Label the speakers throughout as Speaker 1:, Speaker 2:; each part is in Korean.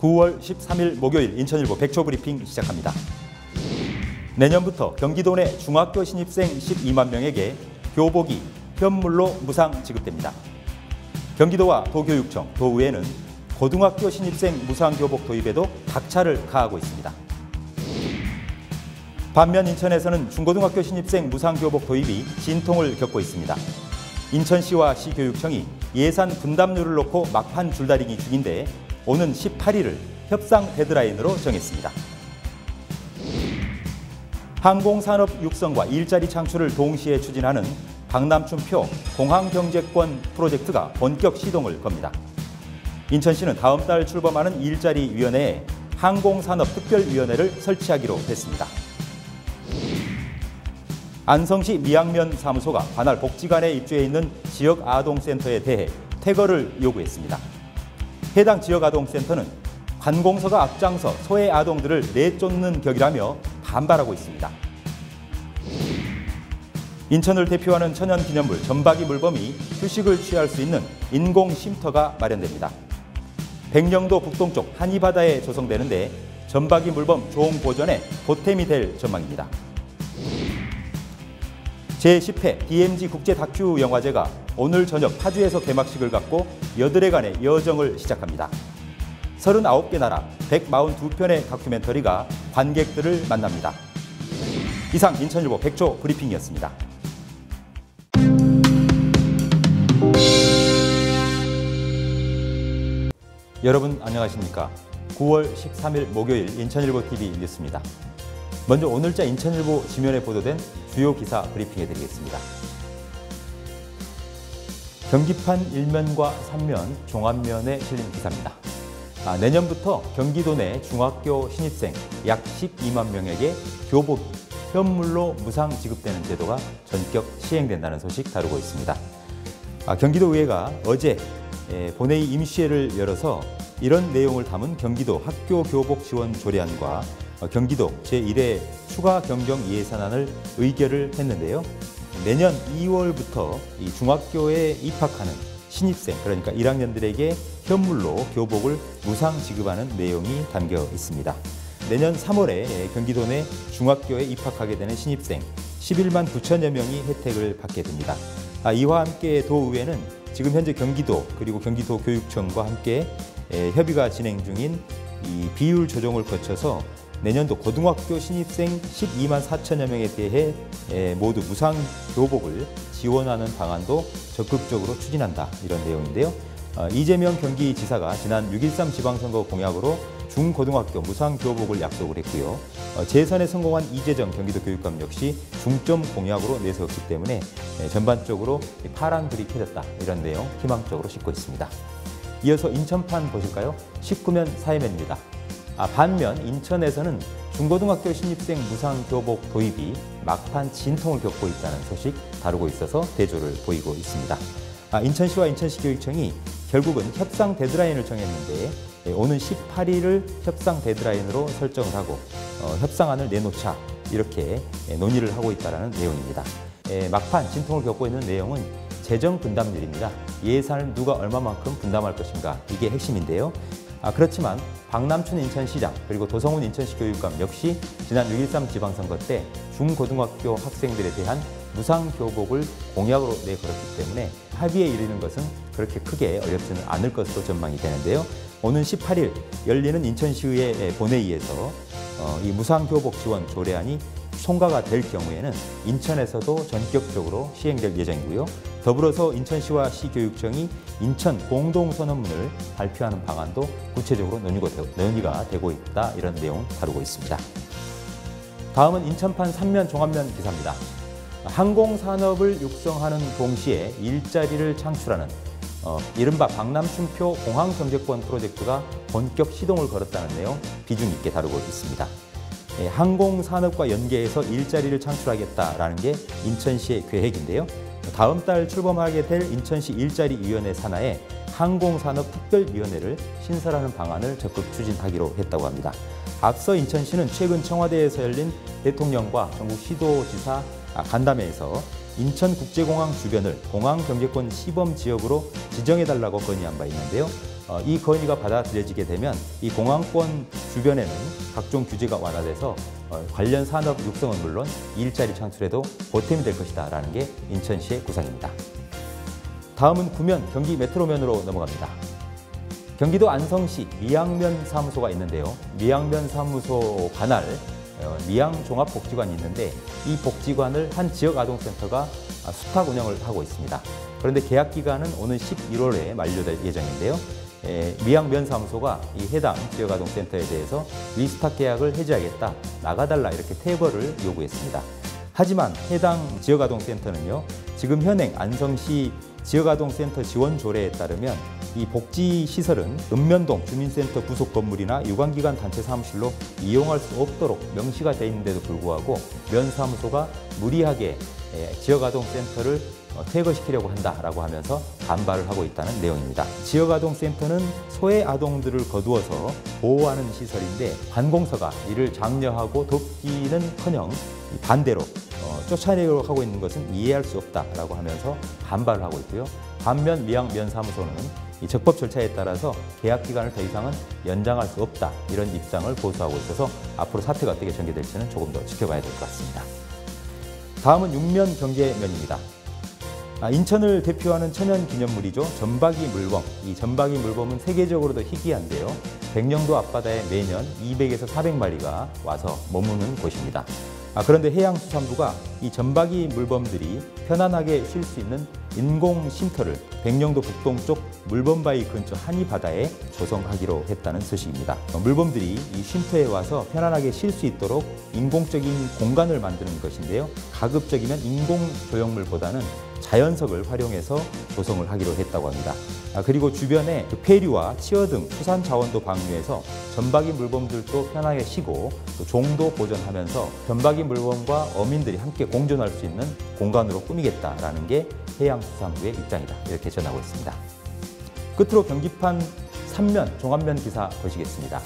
Speaker 1: 9월 13일 목요일 인천일보 백초 브리핑 시작합니다. 내년부터 경기도 내 중학교 신입생 12만 명에게 교복이 현물로 무상 지급됩니다. 경기도와 도교육청, 도의회는 고등학교 신입생 무상 교복 도입에도 박차를 가하고 있습니다. 반면 인천에서는 중고등학교 신입생 무상 교복 도입이 진통을 겪고 있습니다. 인천시와 시교육청이 예산 분담률을 놓고 막판 줄다리기 중인데 오는 18일을 협상 데드라인으로 정했습니다. 항공산업 육성과 일자리 창출을 동시에 추진하는 박남춘표 공항경제권 프로젝트가 본격 시동을 겁니다. 인천시는 다음 달 출범하는 일자리위원회에 항공산업특별위원회를 설치하기로 했습니다. 안성시 미양면 사무소가 관할 복지관에 입주해 있는 지역 아동센터에 대해 퇴거를 요구했습니다. 해당 지역 아동센터는 관공서가 앞장서 소외 아동들을 내쫓는 격이라며 반발하고 있습니다. 인천을 대표하는 천연기념물 전박이 물범이 휴식을 취할 수 있는 인공 쉼터가 마련됩니다. 백령도 북동쪽 한이바다에 조성되는데 전박이 물범 조홍 보전에 보탬이 될 전망입니다. 제10회 DMZ 국제 다큐 영화제가 오늘 저녁 파주에서 개막식을 갖고 여드레간의 여정을 시작합니다. 39개 나라 142편의 다큐멘터리가 관객들을 만납니다. 이상 인천일보 백조 브리핑이었습니다. 여러분 안녕하십니까? 9월 13일 목요일 인천일보 TV 뉴스입니다. 먼저 오늘자 인천일보 지면에 보도된 주요 기사 브리핑해 드리겠습니다. 경기판 1면과 3면 종합면에 실린 기사입니다. 아, 내년부터 경기도 내 중학교 신입생 약 12만 명에게 교복 현물로 무상 지급되는 제도가 전격 시행된다는 소식 다루고 있습니다. 아, 경기도의회가 어제 예, 본회의 임시회를 열어서 이런 내용을 담은 경기도 학교 교복 지원 조례안과 어, 경기도 제1회 추가 경정 예산안을 의결을 했는데요. 내년 2월부터 이 중학교에 입학하는 신입생 그러니까 1학년들에게 현물로 교복을 무상 지급하는 내용이 담겨 있습니다. 내년 3월에 경기도 내 중학교에 입학하게 되는 신입생 11만 9천여 명이 혜택을 받게 됩니다. 아, 이와 함께 도의회는 지금 현재 경기도 그리고 경기도 교육청과 함께 협의가 진행 중인 이 비율 조정을 거쳐서 내년도 고등학교 신입생 12만 4천여 명에 대해 모두 무상 교복을 지원하는 방안도 적극적으로 추진한다 이런 내용인데요. 어, 이재명 경기지사가 지난 6.13 지방선거 공약으로 중고등학교 무상 교복을 약속을 했고요. 어, 재선에 성공한 이재정 경기도 교육감 역시 중점 공약으로 내세웠기 때문에 전반적으로 파란 불이 켜졌다 이런 내용 희망적으로 싣고 있습니다. 이어서 인천판 보실까요? 19면 사회면입니다. 아, 반면 인천에서는 중고등학교 신입생 무상 교복 도입이 막판 진통을 겪고 있다는 소식 다루고 있어서 대조를 보이고 있습니다. 아, 인천시와 인천시 교육청이 결국은 협상 데드라인을 정했는데 예, 오는 18일을 협상 데드라인으로 설정을 하고 어, 협상안을 내놓자 이렇게 예, 논의를 하고 있다는 내용입니다. 예, 막판 진통을 겪고 있는 내용은 재정 분담률입니다. 예산을 누가 얼마만큼 분담할 것인가 이게 핵심인데요. 아, 그렇지만 박남춘 인천시장 그리고 도성훈 인천시 교육감 역시 지난 6.13 지방선거 때 중고등학교 학생들에 대한 무상 교복을 공약으로 내걸었기 때문에 합의에 이르는 것은 그렇게 크게 어렵지는 않을 것으로 전망이 되는데요. 오는 18일 열리는 인천시의회 본회의에서 어, 이 무상 교복 지원 조례안이 통과가 될 경우에는 인천에서도 전격적으로 시행될 예정이고요. 더불어서 인천시와 시교육청이 인천 공동선언문을 발표하는 방안도 구체적으로 논의가 되고 있다 이런 내용 다루고 있습니다. 다음은 인천판 3면 종합면 기사입니다. 항공산업을 육성하는 동시에 일자리를 창출하는 어, 이른바 박남춘표 공항경제권 프로젝트가 본격 시동을 걸었다는 내용 비중 있게 다루고 있습니다. 예, 항공산업과 연계해서 일자리를 창출하겠다라는 게 인천시의 계획인데요. 다음 달 출범하게 될 인천시 일자리위원회 산하에 항공산업특별위원회를 신설하는 방안을 적극 추진하기로 했다고 합니다. 앞서 인천시는 최근 청와대에서 열린 대통령과 전국 시도지사 아, 간담회에서 인천국제공항 주변을 공항경제권 시범 지역으로 지정해달라고 건의한 바 있는데요. 어, 이 건의가 받아들여지게 되면 이 공항권 주변에는 각종 규제가 완화돼서 어, 관련 산업 육성은 물론 일자리 창출에도 보탬이 될 것이다 라는 게 인천시의 구상입니다. 다음은 구면 경기 메트로면으로 넘어갑니다. 경기도 안성시 미양면 사무소가 있는데요. 미양면 사무소 관할 어, 미양 종합복지관이 있는데 이 복지관을 한 지역 아동센터가 수탁 운영을 하고 있습니다. 그런데 계약 기간은 오는 11월에 만료될 예정인데요. 에, 미양면 사무소가 이 해당 지역 아동센터에 대해서 위스탁 계약을 해지하겠다, 나가달라 이렇게 퇴거를 요구했습니다. 하지만 해당 지역 아동센터는요. 지금 현행 안성시 지역아동센터 지원 조례에 따르면 이 복지 시설은 읍면동 주민센터 부속 건물이나 유관기관 단체 사무실로 이용할 수 없도록 명시가 돼 있는데도 불구하고 면 사무소가 무리하게 지역아동센터를 어, 퇴거시키려고 한다라고 하면서 반발을 하고 있다는 내용입니다. 지역아동센터는 소외 아동들을 거두어서 보호하는 시설인데 관공서가 이를 장려하고 돕기는커녕 반대로 어, 쫓아내려고 하고 있는 것은 이해할 수 없다라고 하면서 반발을 하고 있고요. 반면 미양 면사무소는 이 적법 절차에 따라서 계약 기간을 더 이상은 연장할 수 없다 이런 입장을 보수하고 있어서 앞으로 사태가 어떻게 전개될지는 조금 더 지켜봐야 될 것 같습니다. 다음은 육면 경제면입니다. 아, 인천을 대표하는 천연 기념물이죠. 전박이 물범. 이 전박이 물범은 세계적으로도 희귀한데요. 백령도 앞바다에 매년 200에서 400마리가 와서 머무는 곳입니다. 아, 그런데 해양수산부가 이 전박이 물범들이 편안하게 쉴 수 있는 인공 쉼터를 백령도 북동쪽 물범바위 근처 한이 바다에 조성하기로 했다는 소식입니다. 어, 물범들이 이 쉼터에 와서 편안하게 쉴 수 있도록 인공적인 공간을 만드는 것인데요. 가급적이면 인공 조형물보다는 자연석을 활용해서 조성을 하기로 했다고 합니다. 아, 그리고 주변에 그 폐류와 치어 등 수산 자원도 방류해서 전박이 물범들도 편하게 쉬고 또 종도 보존하면서 전박이 물범과 어민들이 함께 공존할 수 있는 공간으로 꾸미겠다라는 게 해양수산부의 입장이다. 이렇게 전하고 있습니다. 끝으로 경기판 3면 종합면 기사 보시겠습니다.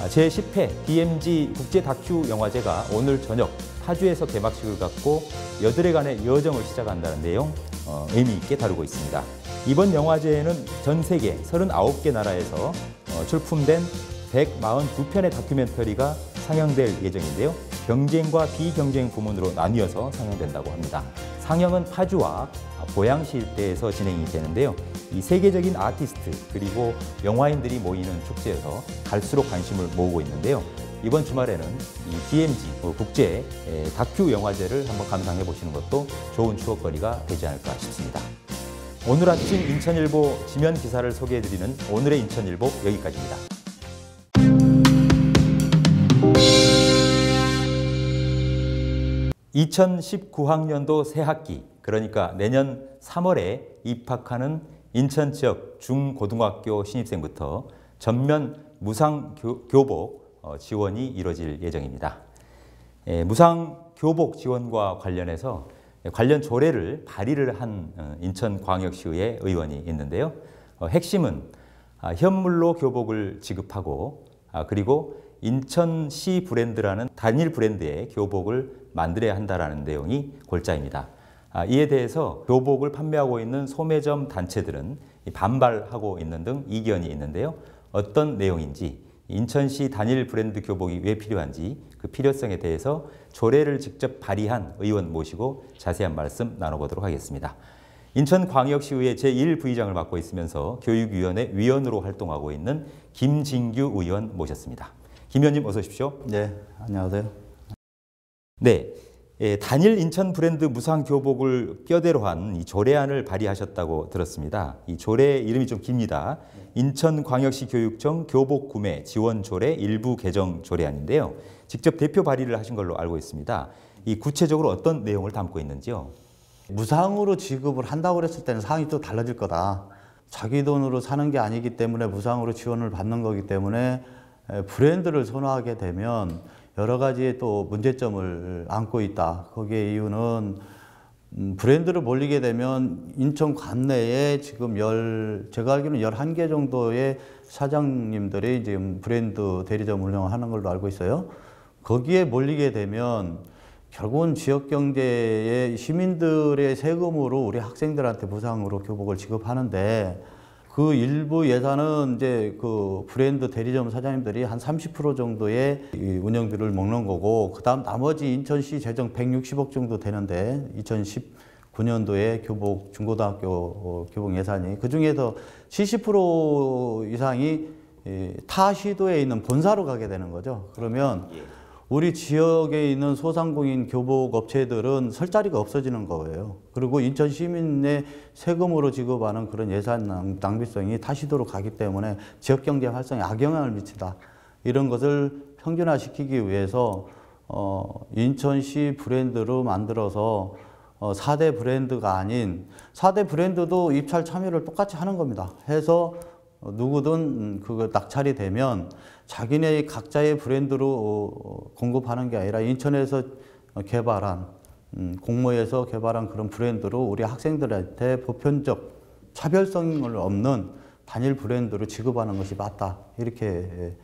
Speaker 1: 아, 제10회 DMG 국제 다큐 영화제가 오늘 저녁 파주에서 개막식을 갖고 여드레 간의 여정을 시작한다는 내용 어, 의미 있게 다루고 있습니다. 이번 영화제에는 전 세계 39개 나라에서 어, 출품된 142편의 다큐멘터리가 상영될 예정인데요. 경쟁과 비경쟁 부문으로 나뉘어서 상영된다고 합니다. 상영은 파주와 보양시 일대에서 진행이 되는데요. 이 세계적인 아티스트 그리고 영화인들이 모이는 축제에서 갈수록 관심을 모으고 있는데요. 이번 주말에는 이 DMZ 그 국제 다큐 영화제를 한번 감상해 보시는 것도 좋은 추억거리가 되지 않을까 싶습니다. 오늘 아침 인천일보 지면 기사를 소개해 드리는 오늘의 인천일보 여기까지입니다. 2019학년도 새 학기, 그러니까 내년 3월에 입학하는 인천 지역 중고등학교 신입생부터 전면 무상 교복 어, 지원이 이뤄질 예정입니다. 예, 무상 교복 지원과 관련해서 관련 조례를 발의를 한 어, 인천광역시의 의원이 있는데요. 어, 핵심은 아, 현물로 교복을 지급하고 아, 그리고 인천시 브랜드라는 단일 브랜드의 교복을 만들어야 한다는 내용이 골자입니다. 아, 이에 대해서 교복을 판매하고 있는 소매점 단체들은 반발하고 있는 등 이견이 있는데요. 어떤 내용인지 인천시 단일 브랜드 교복이 왜 필요한지 그 필요성에 대해서 조례를 직접 발의한 의원 모시고 자세한 말씀 나눠보도록 하겠습니다. 인천광역시의회 제1부의장을 맡고 있으면서 교육위원회 위원으로 활동하고 있는 김진규 의원 모셨습니다. 김 의원님 어서 오십시오.
Speaker 2: 네, 안녕하세요.
Speaker 1: 네, 예, 단일 인천 브랜드 무상 교복을 뼈대로 한 이 조례안을 발의하셨다고 들었습니다. 이 조례 이름이 좀 깁니다. 인천광역시 교육청 교복 구매 지원 조례 일부 개정 조례안인데요. 직접 대표 발의를 하신 걸로 알고 있습니다. 이 구체적으로 어떤 내용을 담고 있는지요?
Speaker 2: 무상으로 지급을 한다고 그랬을 때는 상황이 또 달라질 거다. 자기 돈으로 사는 게 아니기 때문에 무상으로 지원을 받는 거기 때문에 브랜드를 선호하게 되면 여러 가지 또 문제점을 안고 있다. 거기에 이유는 음, 브랜드를 몰리게 되면 인천 관내에 지금 열, 제가 알기로는 열한 개 정도의 사장님들이 지금 브랜드 대리점 운영하는 걸로 알고 있어요. 거기에 몰리게 되면 결국은 지역 경제의 시민들의 세금으로 우리 학생들한테 무상으로 교복을 지급하는데 그 일부 예산은 이제 그 브랜드 대리점 사장님들이 한 30% 정도의 이 운영비를 먹는 거고 그다음 나머지 인천시 재정 160억 정도 되는데 2019년도에 교복 중고등학교 어, 교복 예산이 그 중에서 70% 이상이 이, 타 시도에 있는 본사로 가게 되는 거죠. 그러면 우리 지역에 있는 소상공인 교복 업체들은 설 자리가 없어지는 거예요. 그리고 인천 시민의 세금으로 지급하는 그런 예산 낭- 낭비성이 타시도로 가기 때문에 지역 경제 활성에 악영향을 미치다. 이런 것을 평준화시키기 위해서 어, 인천시 브랜드로 만들어서 어, 4대 브랜드가 아닌 4대 브랜드도 입찰 참여를 똑같이 하는 겁니다. 해서 어, 누구든 음, 그거 낙찰이 되면 자기네 각자의 브랜드로 어, 공급하는 게 아니라 인천에서 어, 개발한 음, 공모에서 개발한 그런 브랜드로 우리 학생들한테 보편적 차별성을 없는 단일 브랜드로 지급하는 것이 맞다 이렇게 예,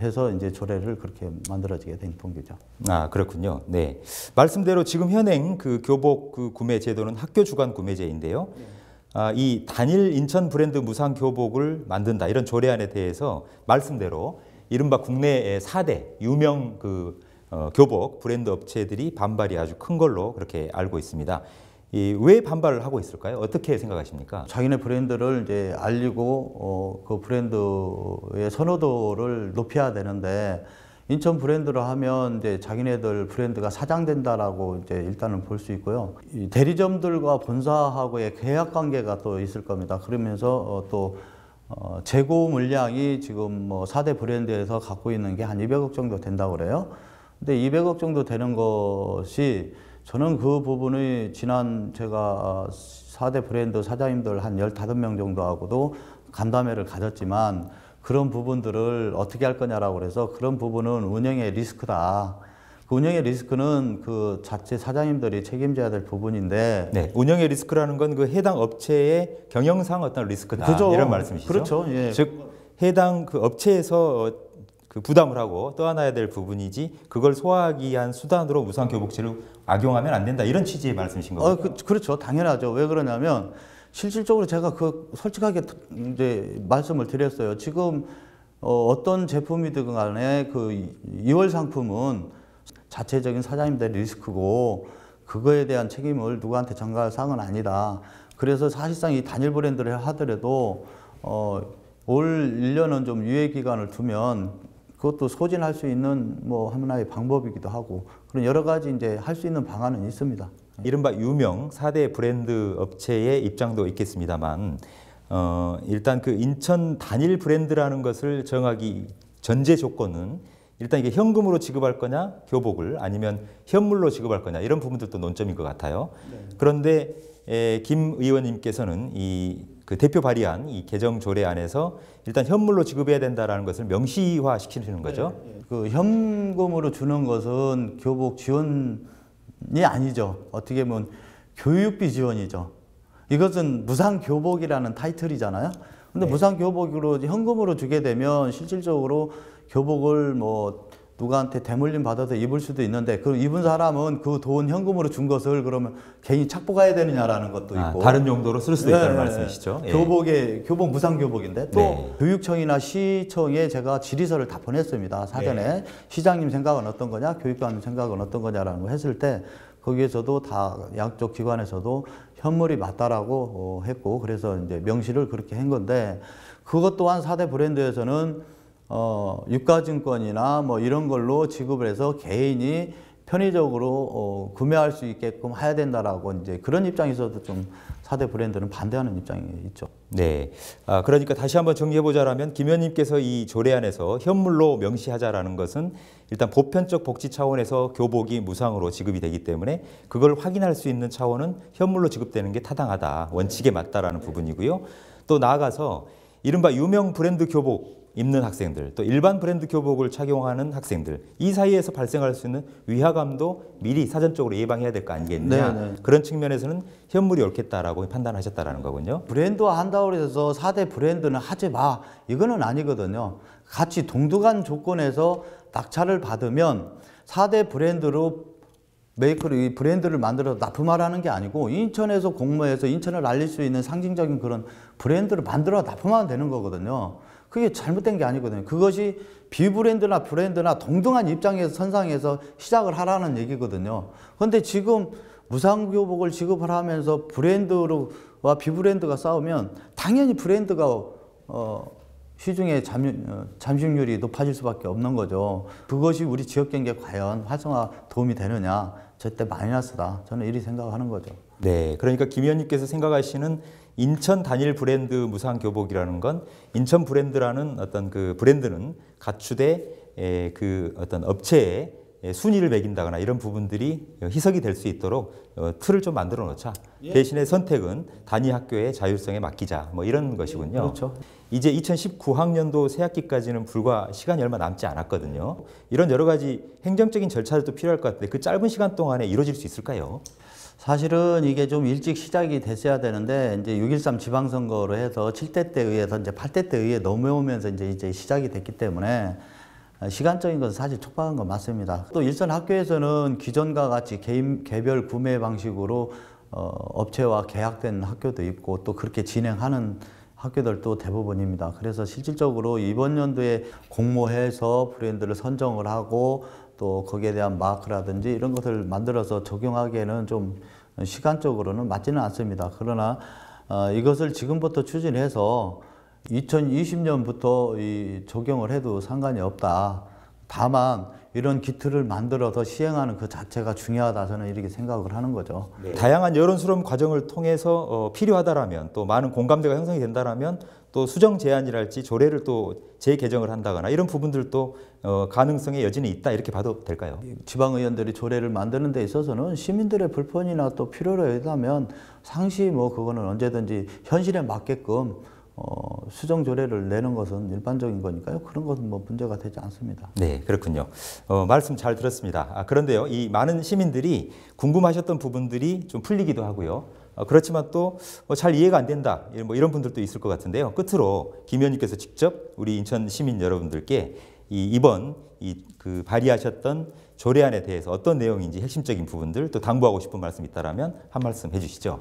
Speaker 2: 해서 이제 조례를 그렇게 만들어지게 된 동기죠.
Speaker 1: 아 그렇군요. 네 말씀대로 지금 현행 그 교복 그 구매 제도는 학교 주관 구매제인데요. 아, 이 단일 인천 브랜드 무상 교복을 만든다 이런 조례안에 대해서 말씀대로 이른바 국내의 4대 유명 그 어, 교복 브랜드 업체들이 반발이 아주 큰 걸로 그렇게 알고 있습니다. 이왜 반발을 하고 있을까요? 어떻게 생각하십니까?
Speaker 2: 자기네 브랜드를 이제 알리고 어, 그 브랜드의 선호도를 높여야 되는데 인천 브랜드로 하면 이제 자기네들 브랜드가 사장된다라고 이제 일단은 볼 수 있고요. 이 대리점들과 본사하고의 계약 관계가 또 있을 겁니다. 그러면서 어, 또 어, 재고 물량이 지금 뭐 4대 브랜드에서 갖고 있는 게 한 200억 정도 된다고 그래요. 근데 200억 정도 되는 것이 저는 그 부분이 지난 제가 4대 브랜드 사장님들 한 15명 정도하고도 간담회를 가졌지만 그런 부분들을 어떻게 할 거냐라고 그래서 그런 부분은 운영의 리스크다. 그 운영의 리스크는 그 자체 사장님들이 책임져야 될 부분인데
Speaker 1: 네, 운영의 리스크라는 건 그 해당 업체의 경영상 어떤 리스크다
Speaker 2: 그죠.
Speaker 1: 이런 말씀이시죠?
Speaker 2: 그렇죠. 예.
Speaker 1: 즉 해당 그 업체에서 어, 그 부담을 하고 떠안아야 될 부분이지 그걸 소화하기 위한 수단으로 무상 교복제를 악용하면 안 된다 이런 취지의 말씀이신 거죠?
Speaker 2: 어, 그, 그렇죠. 당연하죠. 왜 그러냐면 실질적으로 제가 그 솔직하게 이제 말씀을 드렸어요. 지금 어, 어떤 제품이든 간에 그 2월 상품은 자체적인 사장님들의 리스크고 그거에 대한 책임을 누구한테 전가할 사항은 아니다. 그래서 사실상 이 단일 브랜드를 하더라도 어, 올 1년은 좀 유예 기간을 두면 그것도 소진할 수 있는 뭐 하나의 방법이기도 하고 그런 여러 가지 이제 할 수 있는 방안은 있습니다.
Speaker 1: 이른바 유명 4대 브랜드 업체의 입장도 있겠습니다만 어, 일단 그 인천 단일 브랜드라는 것을 정하기 전제 조건은 일단 이게 현금으로 지급할 거냐 교복을 아니면 현물로 지급할 거냐 이런 부분들도 논점인 것 같아요. 그런데 에, 김 의원님께서는 이 그 대표 발의한 이 개정 조례 안에서 일단 현물로 지급해야 된다라는 것을 명시화 시키는 거죠.
Speaker 2: 그 현금으로 주는 것은 교복 지원이 아니죠. 어떻게 보면 교육비 지원이죠. 이것은 무상 교복이라는 타이틀이잖아요. 근데 무상 교복으로 현금으로 주게 되면 실질적으로 교복을 뭐 누구한테 대물림 받아서 입을 수도 있는데 그 입은 사람은 그 돈 현금으로 준 것을 그러면 개인이 착복해야 되느냐라는 것도
Speaker 1: 아,
Speaker 2: 있고
Speaker 1: 다른 용도로 쓸 수도 있다는
Speaker 2: 네,
Speaker 1: 말씀이시죠. 예.
Speaker 2: 교복에 교복 무상 교복인데 또
Speaker 1: 네.
Speaker 2: 교육청이나 시청에 제가 질의서를 다 보냈습니다. 사전에
Speaker 1: 네.
Speaker 2: 시장님 생각은 어떤 거냐, 교육감 생각은 어떤 거냐라는 거 했을 때 거기에서도 다 양쪽 기관에서도 현물이 맞다라고 어, 했고 그래서 이제 명시를 그렇게 한 건데 그것 또한 4대 브랜드에서는 어, 유가증권이나 뭐 이런 걸로 지급을 해서 개인이 편의적으로 어, 구매할 수 있게끔 해야 된다라고 이제 그런 입장에서도 좀 4대 브랜드는 반대하는 입장이 있죠.
Speaker 1: 네. 아, 그러니까 다시 한번 정리해보자라면 김 의원님께서 이 조례안에서 현물로 명시하자라는 것은 일단 보편적 복지 차원에서 교복이 무상으로 지급이 되기 때문에 그걸 확인할 수 있는 차원은 현물로 지급되는 게 타당하다. 원칙에 맞다라는 부분이고요. 또 나아가서 이른바 유명 브랜드 교복 입는 학생들, 또 일반 브랜드 교복을 착용하는 학생들 이 사이에서 발생할 수 있는 위화감도 미리 사전적으로 예방해야 될 거 아니겠느냐.
Speaker 2: 네, 네.
Speaker 1: 그런 측면에서는 현물이 옳겠다라고 판단하셨다라는 거군요.
Speaker 2: 브랜드화 한다고 해서 4대 브랜드는 하지 마. 이거는 아니거든요. 같이 동등한 조건에서 낙찰을 받으면 4대 브랜드로 메이커를 이 브랜드를 만들어서 납품하라는 게 아니고 인천에서 공모해서 인천을 알릴 수 있는 상징적인 그런 브랜드를 만들어 납품하면 되는 거거든요. 그게 잘못된 게 아니거든요. 그것이 비브랜드나 브랜드나 동등한 입장에서 선상에서 시작을 하라는 얘기거든요. 그런데 지금 무상교복을 지급을 하면서 브랜드와 비브랜드가 싸우면 당연히 브랜드가 어, 시중에 잠, 어, 잠식률이 높아질 수밖에 없는 거죠. 그것이 우리 지역 경제 과연 활성화 도움이 되느냐? 절대 마이너스다. 저는 이리 생각하는 거죠.
Speaker 1: 네, 그러니까 김 의원님께서 생각하시는 인천 단일 브랜드 무상 교복이라는 건 인천 브랜드라는 어떤 그 브랜드는 에, 그 어떤 업체에 에, 순위를 매긴다거나 이런 부분들이 희석이 될 수 있도록 어, 틀을 좀 만들어 놓자. 대신에 선택은 단위 학교의 자율성에 맡기자. 뭐 이런 것이군요.
Speaker 2: 그렇죠.
Speaker 1: 이제 2019학년도 새학기까지는 불과 시간이 얼마 남지 않았거든요. 이런 여러 가지 행정적인 절차들도 필요할 것 같은데 그 짧은 시간 동안에 이루어질 수 있을까요?
Speaker 2: 사실은 이게 좀 일찍 시작이 됐어야 되는데 이제 6.13 지방선거로 해서 7대 때 의해서 이제 8대 때 의해 넘어오면서 이제 이제 시작이 됐기 때문에 시간적인 것은 사실 촉박한 건 맞습니다. 또 일선 학교에서는 기존과 같이 개인 개별 구매 방식으로 어, 업체와 계약된 학교도 있고 또 그렇게 진행하는 학교들도 대부분입니다. 그래서 실질적으로 이번 연도에 공모해서 브랜드를 선정을 하고 또 거기에 대한 마크라든지 이런 것을 만들어서 적용하기에는 좀 시간적으로는 맞지는 않습니다. 그러나 어, 이것을 지금부터 추진해서 2020년부터 이 적용을 해도 상관이 없다. 다만 이런 기틀을 만들어서 시행하는 그 자체가 중요하다 저는 이렇게 생각을 하는 거죠.
Speaker 1: 네. 다양한 여론 수렴 과정을 통해서 어, 필요하다라면 또 많은 공감대가 형성이 된다라면 또 수정 제안이랄지 조례를 또 재개정을 한다거나 이런 부분들도 어, 가능성의 여지는 있다 이렇게 봐도 될까요?
Speaker 2: 지방 의원들이 조례를 만드는 데 있어서는 시민들의 불편이나 또 필요로 의하면 상시 뭐 그거는 언제든지 현실에 맞게끔 어, 수정 조례를 내는 것은 일반적인 거니까요. 그런 것은 뭐 문제가 되지 않습니다.
Speaker 1: 네, 그렇군요. 어, 말씀 잘 들었습니다. 아, 그런데요, 이 많은 시민들이 궁금하셨던 부분들이 좀 풀리기도 하고요. 어, 그렇지만 또잘 뭐 이해가 안 된다. 뭐 이런 분들도 있을 것 같은데요. 끝으로 김 의원님께서 직접 우리 인천 시민 여러분들께 이 이번 이 그 발의하셨던 조례안에 대해서 어떤 내용인지 핵심적인 부분들 또 당부하고 싶은 말씀 있다라면 한 말씀 해주시죠.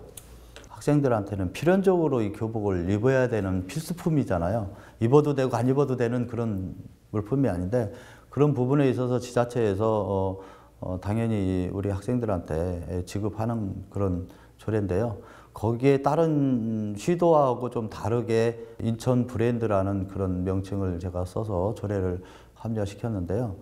Speaker 2: 학생들한테는 필연적으로 이 교복을 입어야 되는 필수품이잖아요. 입어도 되고 안 입어도 되는 그런 물품이 아닌데 그런 부분에 있어서 지자체에서 어, 어, 당연히 우리 학생들한테 지급하는 그런 조례인데요. 거기에 다른 시도하고 좀 다르게 인천 브랜드라는 그런 명칭을 제가 써서 조례를 합리화시켰는데요.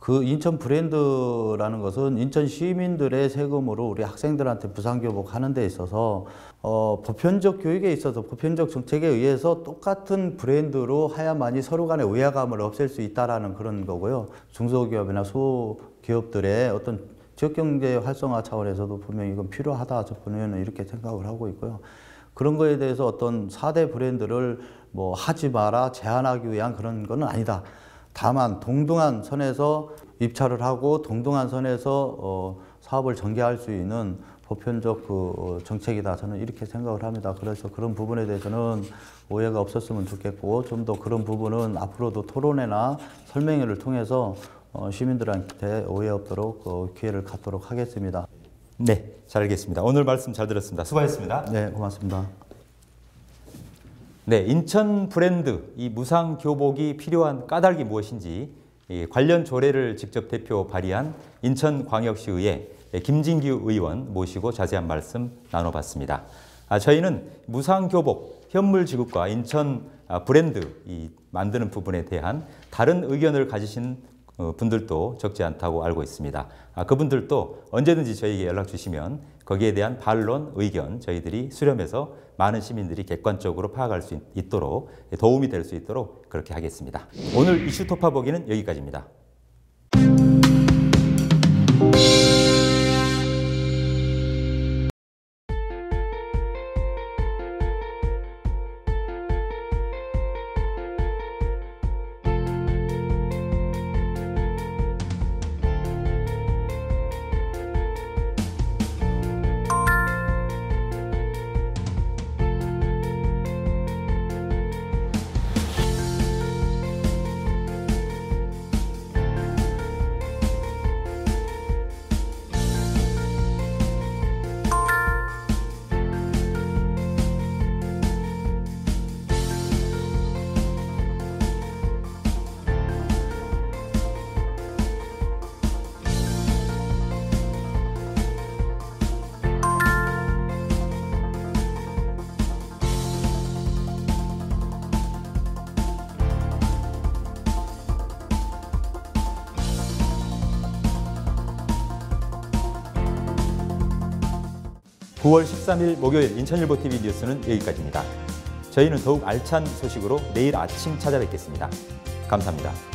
Speaker 2: 그 인천 브랜드라는 것은 인천 시민들의 세금으로 우리 학생들한테 부상교복 하는 데 있어서 어, 보편적 교육에 있어서 보편적 정책에 의해서 똑같은 브랜드로 하야만이 서로 간의 의아감을 없앨 수 있다라는 그런 거고요. 중소기업이나 소기업들의 어떤 지역경제 활성화 차원에서도 분명히 이건 필요하다. 저번에는 이렇게 생각을 하고 있고요. 그런 거에 대해서 어떤 4대 브랜드를 뭐 하지 마라, 제한하기 위한 그런 거는 아니다. 다만 동등한 선에서 입찰을 하고 동등한 선에서 어, 사업을 전개할 수 있는 보편적 그 어, 정책이다 저는 이렇게 생각을 합니다. 그래서 그런 부분에 대해서는 오해가 없었으면 좋겠고 좀 더 그런 부분은 앞으로도 토론회나 설명회를 통해서 어, 시민들한테 오해 없도록 어, 기회를 갖도록 하겠습니다.
Speaker 1: 네, 잘 알겠습니다. 오늘 말씀 잘 들었습니다. 수고하셨습니다.
Speaker 2: 네, 고맙습니다.
Speaker 1: 네, 인천 브랜드 이 무상 교복이 필요한 까닭이 무엇인지 관련 조례를 직접 대표 발의한 인천광역시의회 김진규 의원 모시고 자세한 말씀 나눠봤습니다. 아, 저희는 무상 교복 현물 지급과 인천 아, 브랜드 이 만드는 부분에 대한 다른 의견을 가지신 어, 분들도 적지 않다고 알고 있습니다. 아, 그분들도 언제든지 저희에게 연락 주시면 거기에 대한 반론, 의견 저희들이 수렴해서 많은 시민들이 객관적으로 파악할 수 있도록 도움이 될 수 있도록 그렇게 하겠습니다. 오늘 이슈 토파 보기는 여기까지입니다. 9월 13일 목요일 인천일보 TV 뉴스는 여기까지입니다. 저희는 더욱 알찬 소식으로 내일 아침 찾아뵙겠습니다. 감사합니다.